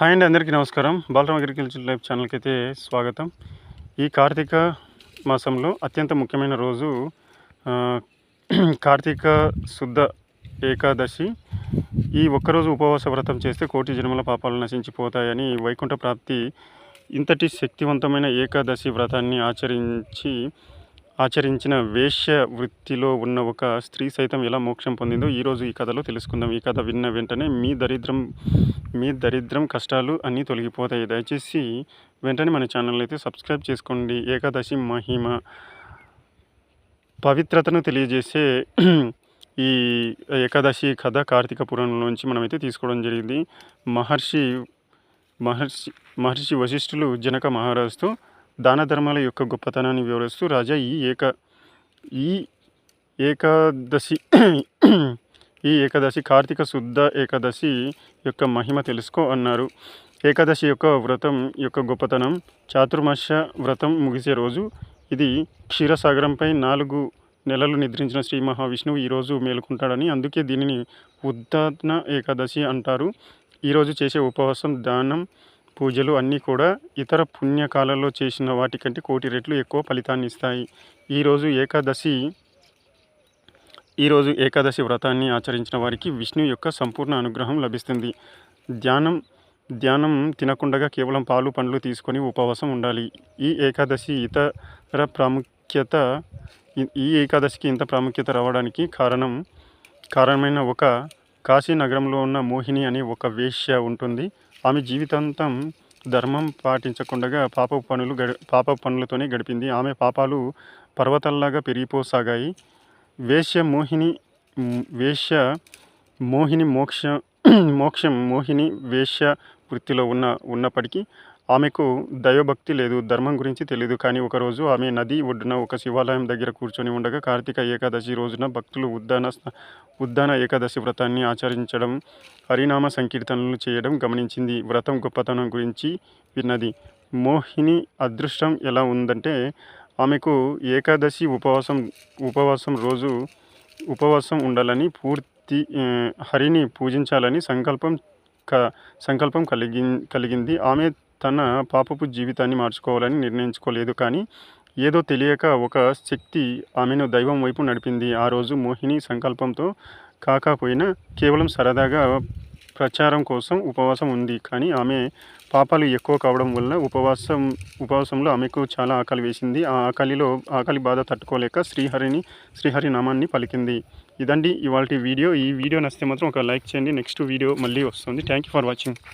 Hi అండి అందరికీ నమస్కారం. బాలరామ్ అగ్రికల్చర్ లైఫ్ ఛానల్కి అయితే స్వాగతం. ఈ కార్తీక మాసంలో అత్యంత ముఖ్యమైన రోజు కార్తీక శుద్ధ ఏకాదశి. ఈ ఒక్కరోజు ఉపవాస వ్రతం చేస్తే కోటి జన్మల పాపాలు నశించిపోతాయని వైకుంఠ ప్రాప్తి ఇంతటి శక్తివంతమైన ఏకాదశి వ్రతాన్ని ఆచరించి ఆచరించిన వేశ్య వృత్తిలో ఉన్న ఒక స్త్రీ సైతం ఎలా మోక్షం పొందిందో ఈరోజు ఈ కథలో తెలుసుకుందాం. ఈ కథ విన్న వెంటనే మీ దరిద్రం మీ దరిద్రం కష్టాలు అన్నీ తొలగిపోతాయి. దయచేసి వెంటనే మన ఛానల్ అయితే సబ్స్క్రైబ్ చేసుకోండి. ఏకాదశి మహిమ. పవిత్రతను తెలియజేసే ఈ ఏకాదశి కథ కార్తీక పురాణంలోంచి మనమైతే తీసుకోవడం జరిగింది. మహర్షి మహర్షి మహర్షి వశిష్ఠులు జనక మహారాజుతో దాన ధర్మాల యొక్క గొప్పతనాన్ని వివరిస్తూ రాజా ఈ ఏక ఈ ఏకాదశి ఈ ఏకాదశి కార్తీక శుద్ధ ఏకాదశి యొక్క మహిమ తెలుసుకో అన్నారు. ఏకాదశి యొక్క వ్రతం యొక్క గొప్పతనం చాతుర్మాస వ్రతం ముగిసే రోజు ఇది క్షీరసాగరంపై నాలుగు నెలలు నిద్రించిన శ్రీ మహావిష్ణువు ఈరోజు మేలుకుంటాడని అందుకే దీనిని ఉద్దాత్న ఏకాదశి అంటారు. ఈరోజు చేసే ఉపవాసం దానం పూజలు అన్నీ కూడా ఇతర పుణ్యకాలలో చేసిన వాటికంటే కోటి రెట్లు ఎక్కువ ఫలితాన్ని ఇస్తాయి. ఈరోజు ఏకాదశి ఈరోజు ఏకాదశి వ్రతాన్ని ఆచరించిన వారికి విష్ణు యొక్క సంపూర్ణ అనుగ్రహం లభిస్తుంది. ధ్యానం ధ్యానం తినకుండా కేవలం పాలు పండ్లు తీసుకొని ఉపవాసం ఉండాలి. ఈ ఏకాదశి ఇతర ప్రాముఖ్యత ఈ- ఏకాదశికి ఇంత ప్రాముఖ్యత రావడానికి కారణం కారణమైన ఒక కాశీ నగరంలో ఉన్న మోహిని అనే ఒక వేష్య ఉంటుంది. ఆమె జీవితాంతం ధర్మం పాటించకుండా పాప పనులు గడి పాప పనులతోనే గడిపింది. ఆమె పాపాలు పర్వతాల్లాగా పెరిగిపోసాగాయి. వేశ్య మోహిని వేష్య వేశ్య మోహిని మోక్ష మోక్షం మోహిని వేశ్య వృత్తిలో ఉన్న ఉన్నప్పటికీ ఆమెకు దైవభక్తి లేదు ధర్మం గురించి తెలియదు కానీ ఒకరోజు ఆమె నది ఒడ్డున ఒక శివాలయం దగ్గర కూర్చొని ఉండగా కార్తీక ఏకాదశి రోజున భక్తులు ఉద్దాన ఉద్దాన ఏకాదశి వ్రతాన్ని ఆచరించడం హరినామ సంకీర్తనలు చేయడం గమనించింది. వ్రతం గొప్పతనం గురించి విన్నది. మోహిని అదృష్టం ఎలా ఉందంటే ఆమెకు ఏకాదశి ఉపవాసం ఉపవాసం రోజు ఉపవాసం ఉండాలని పూర్తి హరిని పూజించాలని సంకల్పం క సంకల్పం కలిగి కలిగింది. ఆమె తన పాపపు జీవితాన్ని మార్చుకోవాలని నిర్ణయించుకోలేదు కానీ ఏదో తెలియక ఒక శక్తి ఆమెను దైవం వైపు నడిపింది. ఆ రోజు మోహిని సంకల్పంతో కాకపోయినా కేవలం సరదాగా ప్రచారం కోసం ఉపవాసం ఉంది. కానీ ఆమె పాపాలు ఎక్కువ కావడం వల్ల ఉపవాసం ఉపవాసంలో ఆమెకు చాలా ఆకలి వేసింది. ఆ ఆకలిలో ఆకలి బాధ తట్టుకోలేక శ్రీహరిని శ్రీహరి నామాన్ని పలికింది. ఇదండి ఇవాళ వీడియో. ఈ వీడియో నచ్చితే మాత్రం ఒక లైక్ చేయండి. నెక్స్ట్ వీడియో మళ్ళీ వస్తుంది. Thank you for watching